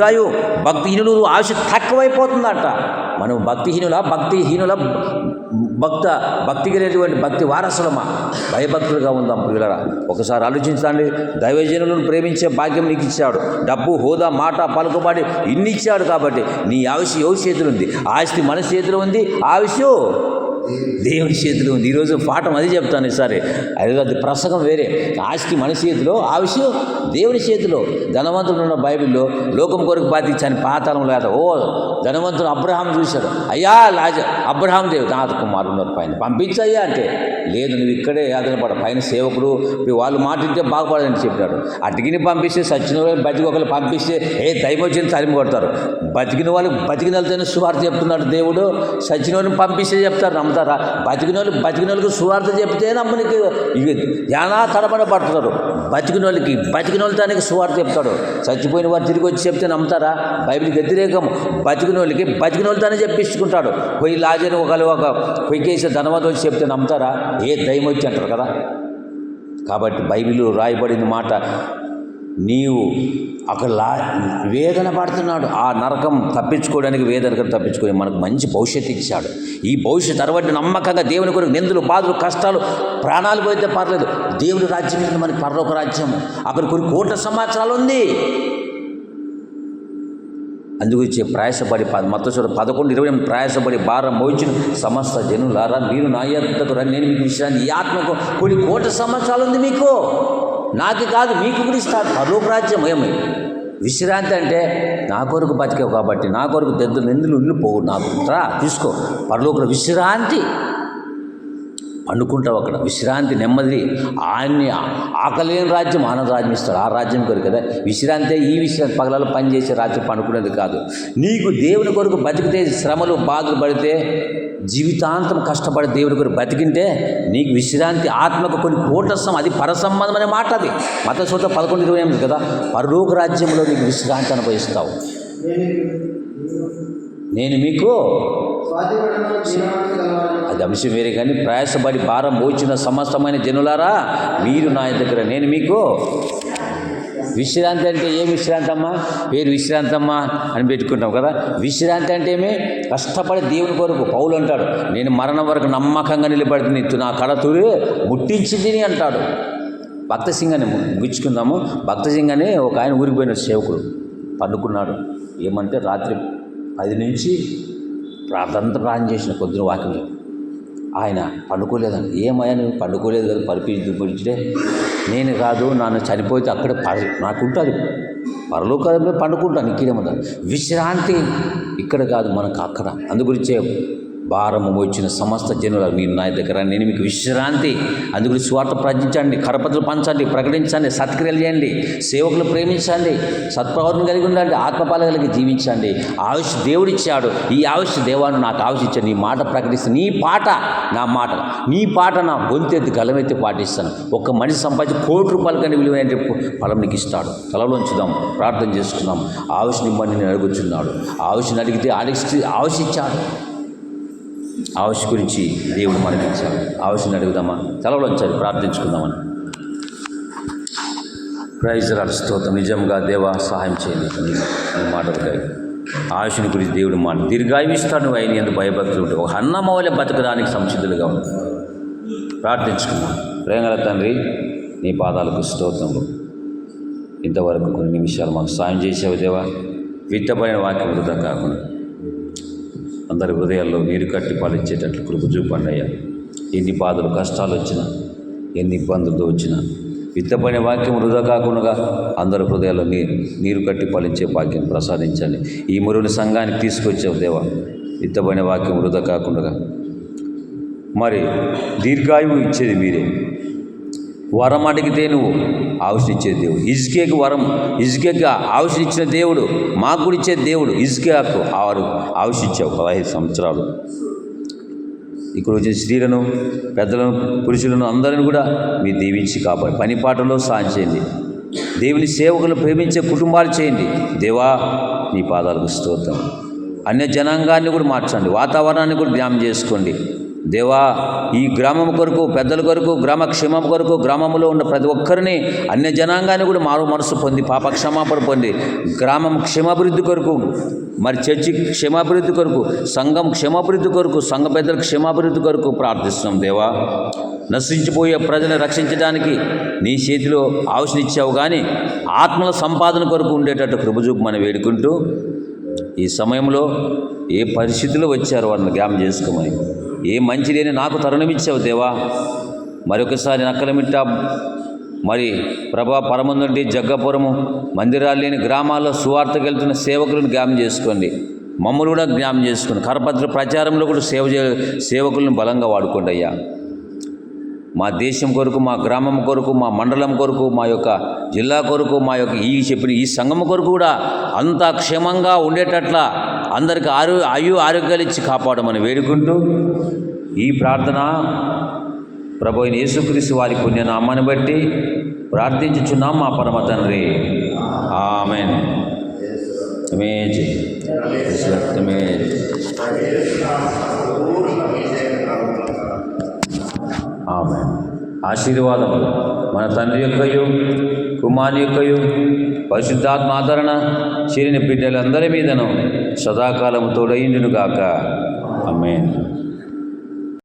గాయు భక్తిహీనులు ఆశ తక్కువైపోతుందట. మనం భక్తిహీనుల భక్తిహీనుల భక్త భక్తి కలిగినటువంటి భక్తి వారసులమా? భయభక్తులుగా ఉందాం పిల్లరా ఒకసారి ఆలోచించండి. దైవజనులను ప్రేమించే భాగ్యం నీకు ఇచ్చాడు. డబ్బు హోదా మాట పలుకుబడి ఇన్ని ఇచ్చాడు కాబట్టి నీ ఆవిష్యం ఎవరి చేతిలో ఉంది. ఆస్తి మన చేతిలో ఉంది. ఆవిష్యం దేవుని చేతిలో ఉంది. ఈరోజు పాఠం అది చెప్తాను ఈసారి. అది అది ప్రసంగం వేరే. ఆస్తి మన చేతిలో ఆ విషయం దేవుని చేతిలో. ధనవంతుడు ఉన్న బైబిల్లో లోకం కొరకు బాధించాను పాతాళం లేదా ఓ ధనవంతుడు అబ్రహాం చూశాడు. అయ్యా లాజ అబ్రహాం దేవు నాథ కుమారు ఉన్నారు పైన. పంపించయ్యా అంటే లేదు నువ్వు ఇక్కడే యాదన పడ పైన సేవకుడు వాళ్ళు మాటింటే బాగుపడదని చెప్పాడు. అటుకిని పంపిస్తే సచిన వాళ్ళు బతికి ఒకరు పంపిస్తే ఏ దైవం వచ్చింది తరిమి కొడతారు. బతికిన వాళ్ళు బతికిన వాళ్ళతోనే సువార్త చెప్తున్నాడు దేవుడు. సచిన వాళ్ళని పంపిస్తే చెప్తారు. నమ్ముతారా బతికిన వాళ్ళు బతికిన వాళ్ళకి సువార్త చెప్తే నమ్మనికి ఎలా ధ్యానా తడబడ పడుతున్నారు. బతికిన వాళ్ళకి బతికిన సువార్త చెప్తాడు. చచ్చిపోయిన వారు తిరిగి వచ్చి చెప్తే నమ్ముతారా? బైబిల్కి వ్యతిరేకం. బతికిన వాళ్ళకి బతికిన వాళ్ళతోనే చెప్పించుకుంటాడు. పోయి లాజని ఒకళ్ళు ఒక పొయ్యేసి ధనవంతం వచ్చి చెప్తే నమ్ముతారా? ఏ దయ్యం వచ్చి అంటారు కదా? కాబట్టి బైబిల్ రాయబడిన మాట నీవు అక్కడ లా వేదన పడుతున్నాడు. ఆ నరకం తప్పించుకోవడానికి వేదనకం తప్పించుకొని మనకు మంచి భవిష్యత్తు ఇచ్చాడు. ఈ భవిష్యత్తు తర్వాత నమ్మకంగా దేవుని కొరకు నిందులు బాధలు కష్టాలు ప్రాణాలు పోయితే పర్లేదు. దేవుని రాజ్యం మీద మనకి పర్లోక రాజ్యం. అక్కడ కొన్ని కోట్ల సంవత్సరాలు ఉంది. అందుగురించి ప్రయాసపడి ప- మొత్తం చూడ పదకొండు ఇరవై ఎనిమిది ప్రయాసపడి భారం మోయించిన సమస్త జనులారా మీరు నా యొక్కకు రండి. నేను మీకు విషయాన్ని ఈ ఆత్మకు కొన్ని కోట్ల సంవత్సరాలు ఉంది మీకు. నాకు కాదు మీకు కూడా ఇస్తాడు ఏమై ఏమి? విశ్రాంతి అంటే నా కొరకు బతికావు కాబట్టి నా కొరకు దెద్దు నిందులు ఇల్లు పోవు నాకు రా తీసుకో. పరలోక విశ్రాంతి. పండుకుంటావు అక్కడ. విశ్రాంతి నెమ్మది. ఆయన్ని ఆకలేని రాజ్యం ఆనంద రాజ్యం ఇస్తాడు. ఆ రాజ్యం కొరకు కదా. విశ్రాంతి ఈ విశ్రాంతి. పగలలో పనిచేసే రాజ్యం పండుకునేది కాదు. నీకు దేవుని కొరకు బతికితే శ్రమలు బాధలు పడితే జీవితాంతం కష్టపడి దేవుడి కొరకు బతికింటే నీకు విశ్రాంతి ఆత్మకు కొన్ని కోట్ల అది పరసంబంధం అనే మాట అది. మత చోట పదకొండు ఇరవై ఎనిమిది కదా. పరలోక రాజ్యంలో నీకు విశ్రాంతి అనుభవిస్తావు. నేను మీకు అది అంశం వేరే కానీ ప్రయాసపడి భారం మోచిన సమస్తమైన జనులారా మీరు నా దగ్గర నేను మీకు విశ్రాంతి అంటే ఏ విశ్రాంతి అమ్మా పేరు విశ్రాంతమ్మా అని పెట్టుకుంటాం కదా. విశ్రాంతి అంటే ఏమి? కష్టపడి దేవుని కొరకు పౌలు అంటాడు నేను మరణం వరకు నమ్మకంగా నిలబడుతుంది నా కడతుడు ముట్టించింది అంటాడు. భక్త సింగ్ అని ముగించుకుందాము. భక్త సింగ్ అని ఒక ఆయన ఊరికి పోయిన సేవకుడు పండుకున్నాడు. ఏమంటే రాత్రి పది నుంచి రాత్రంతా ప్రాణం చేసిన పొద్దున వాకింగ్ ఆయన పండుకోలేదండి ఏమయ్యా నువ్వు పండుకోలేదు కదా పరిపించి పిలిచితే నేను కాదు నన్ను చనిపోతే అక్కడే పరి నాకుంటుంది పరలోకంలో పండుకుంటాను ఇక్కడేమన్నా విశ్రాంతి ఇక్కడ కాదు మనకు అక్కడ. అందుగురించే భారము వచ్చిన సమస్త జనుల మీరు నా దగ్గర నేను మీకు విశ్రాంతి అందుకు స్వార్థ ప్రకటించండి కరపత్రులు పంచండి ప్రకటించండి సత్క్రియలు చేయండి సేవకులు ప్రేమించండి సత్ప్రవర్తన కలిగి ఉండండి ఆత్మపాల కలిగి జీవించండి. ఆయుష్ దేవుడిచ్చాడు. ఈ ఆయుష్ దేవాన్ని నాకు ఆయుష్ నీ మాట ప్రకటిస్తే నీ పాట నా మాట నీ పాట నా గొంతెత్తి గలమెత్తి పాటిస్తాను. ఒక్క మనిషి సంపాదించి కోటి రూపాయల కంటే విలువైన చెప్పు ఫలం నీకు ఇస్తాడు. తలలో ఉంచుదాం ప్రార్థన చేసుకుందాం. ఆయుష్ నిమ్మని నేను అడుగుచున్నాడు. ఆయుష్ని అడిగితే ఆడిస్తే ఆవిషించాడు ఆవిష్ గురించి దేవుడు మనకి ఇచ్చాడు ఆవశ్యని అడుగుదామా? తలలో వచ్చాడు ప్రార్థించుకుందామని. ప్రైజ్ స్తోత్రం. నిజంగా దేవా సహాయం చేయండి. నీ నీ మాటలకై గురించి దేవుడు మాట. దీర్ఘాయుస్తాడు నువ్వు ఆయన ఎందుకు భయభక్తులు ఉంటాయి ఒక అన్నమౌల బతకడానికి సంసిద్ధులుగా ఉంటాయి ప్రార్థించుకున్నాం ప్రేమల తండ్రి నీ పాదాలకు స్తోత్రములు. ఇంతవరకు కొన్ని నిమిషాలు మాకు సాయం చేసేవి దేవా. విత్తబడిన వాక్యం వృధా కాకుండా. అందరి హృదయాల్లో నీరు కట్టి పాలించేటట్లు కృప చూపండి అయ్యా. ఎన్ని బాధలు కష్టాలు వచ్చినా ఎన్ని ఇబ్బందులతో వచ్చినా విత్తపడిన వాక్యం వృధా కాకుండా అందరి హృదయాల్లో నీరు నీరు కట్టి పాలించే భాగ్యం ప్రసాదించండి. ఈ మురుని సంఘానికి తీసుకొచ్చావు దేవా. విత్తపడిన వాక్యం వృధా కాకుండా మరి దీర్ఘాయువు ఇచ్చేది మీరే. వరం అడిగితే నువ్వు ఆవుషనిచ్చే దేవుడు. ఇజ్కేకి వరం ఇజ్కేకి ఆవుషనిచ్చిన దేవుడు మాకు ఇచ్చే దేవుడు. ఇజ్కేకు ఆరు ఆవుషిచ్చావు పదహైదు సంవత్సరాలు. ఇక్కడ వచ్చిన స్త్రీలను పెద్దలను పురుషులను అందరిని కూడా మీరు దీవించి కాపాడు. పని పాటలో సాయం చేయండి. దేవుని సేవకులను ప్రేమించే కుటుంబాలు చేయండి. దేవా నీ పాదాలకు స్తోత్రం. అన్య జనాంగాన్ని కూడా మార్చండి. వాతావరణాన్ని కూడా ధ్యానం చేసుకోండి. దేవా ఈ గ్రామం కొరకు పెద్దల కొరకు గ్రామ క్షేమం కొరకు గ్రామంలో ఉన్న ప్రతి ఒక్కరిని అన్య జనాంగాన్ని కూడా మారు మనసు పొంది పాప క్షమాపణ పొంది గ్రామం క్షేమాభివృద్ధి కొరకు మరి చర్చి క్షేమాభివృద్ధి కొరకు సంఘం క్షేమాభివృద్ధి కొరకు సంఘ పెద్దల క్షేమాభివృద్ధి కొరకు ప్రార్థిస్తున్నాం దేవా. నశించిపోయే ప్రజలను రక్షించడానికి నీ చేతిలో ఆవశనిచ్చావు కానీ ఆత్మల సంపాదన కొరకు ఉండేటట్టు కృపజూపు మనం వేడుకుంటూ ఈ సమయంలో ఏ పరిస్థితిలో వచ్చారో వాళ్ళని జ్ఞాపం చేసుకోమని ఏ మంచి లేని నాకు తరుణం ఇచ్చావు దేవా. మరొకసారి నక్కలమిట్ట మరి ప్రభా పరమందుండి జగ్గపురము మందిరాలు లేని గ్రామాల్లో సువార్తకు వెళ్తున్న సేవకులను జ్ఞాపం చేసుకోండి. మమ్మల్ని కూడా జ్ఞాపం చేసుకోండి. కరపత్ర ప్రచారంలో కూడా సేవ చే సేవకులను బలంగా వాడుకోండి అయ్యా. మా దేశం కొరకు మా గ్రామం కొరకు మా మండలం కొరకు మా యొక్క జిల్లా కొరకు మా యొక్క ఈ చెప్పిన ఈ సంఘం కొరకు కూడా అంతా క్షేమంగా ఉండేటట్లా అందరికి ఆరు ఆయు ఆరోగ్యాలు ఇచ్చి కాపాడమని వేడుకుంటూ ఈ ప్రార్థన ప్రభు అయిన యేసుక్రీస్తు వారి పుణ్యనామాన్ని బట్టి ప్రార్థించుచున్నాం మా పరమ తండ్రి. ఆమెన్. ఆమె ఆశీర్వాదం మన తండ్రి యొక్కయు కుమారి యొక్కయు పరిశుద్ధాత్మ ఆదరణ చేరిన బిడ్డలందరి మీదను సదాకాలము తోడైండునుగాక గాక